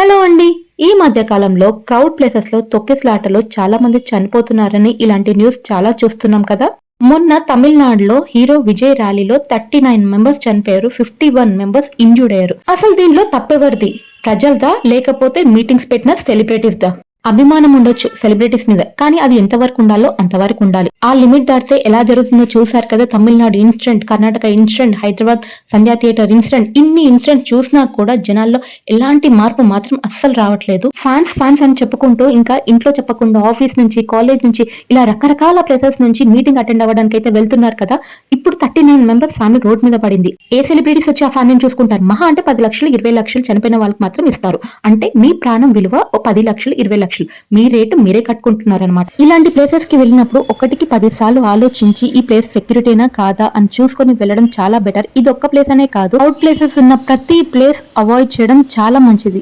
Hello అండి. ఈ మధ్య కాలంలో క్రౌడ్ ప్లేసెస్లో తొక్కిసలాటలో చాలా మంది చనిపోతున్నారని ఇలాంటి న్యూస్ చాలా చూస్తున్నాం కదా. మొన్న తమిళనాడులో హీరో విజయ్ ర్యాలీలో థర్టీ నైన్ మెంబర్స్ చనిపోయారు ఫిఫ్టీ వన్ మెంబర్స్ ఇంజూర్డ్ అయ్యారు. అసలు దీనిలో తప్పెవరిది? ప్రజలదా? లేకపోతే మీటింగ్స్ పెట్టిన సెలబ్రిటీస్దా? అభిమానం ఉండొచ్చు సెలబ్రిటీస్ మీద. కానీ అది ఎంతవరకు ఉండాలో అంతవరకు ఉండాలి. ఆ లిమిట్ దాటితే ఎలా జరుగుతుందో చూసారు కదా Tamil Nadu incident Karnataka incident Hyderabad Sandhya theatre incident ఇన్ని ఇన్సిడెంట్ చూసినా కూడా జనాల్లో ఎలాంటి మార్పు మాత్రం అస్సలు రావట్లేదు. ఫ్యాన్స్ ఫ్యాన్స్ అని చెప్పుకుంటూ ఇంకా ఇంట్లో చెప్పకుండా ఆఫీస్ నుంచి కాలేజ్ నుంచి ఇలా రకరకాల ప్లేసెస్ నుంచి మీటింగ్ అటెండ్ అవ్వడానికి అయితే వెళ్తున్నారు కదా ఇప్పుడు thirty nine members family road మీద పడింది. ఏ సెలబ్రిటీస్ వచ్చి ఆ ఫ్యామిలీని చూసుకుంటారు? మహా అంటే పది లక్షలు ఇరవై లక్షలు చనిపోయిన వాళ్ళకి మాత్రం ఇస్తారు. అంటే మీ ప్రాణం విలువ ఓ పది లక్షలు ఇరవై లక్షలు. మీ రేటు మీరే కట్టుకుంటున్నారు అనమాట ఇలాంటి ప్లేసెస్కి వెళ్ళినప్పుడు ఒకటికి పది సార్లు ఆలోచించి ఈ ప్లేస్ సెక్యూరిటీనా కాదా అని చూసుకొని వెళ్ళడం చాలా బెటర్ ఇది ఒక్క ప్లేస్ అనే కాదు. అవుట్ ప్లేసెస్ ఉన్న ప్రతి ప్లేస్ అవాయిడ్ చేయడం చాలా మంచిది.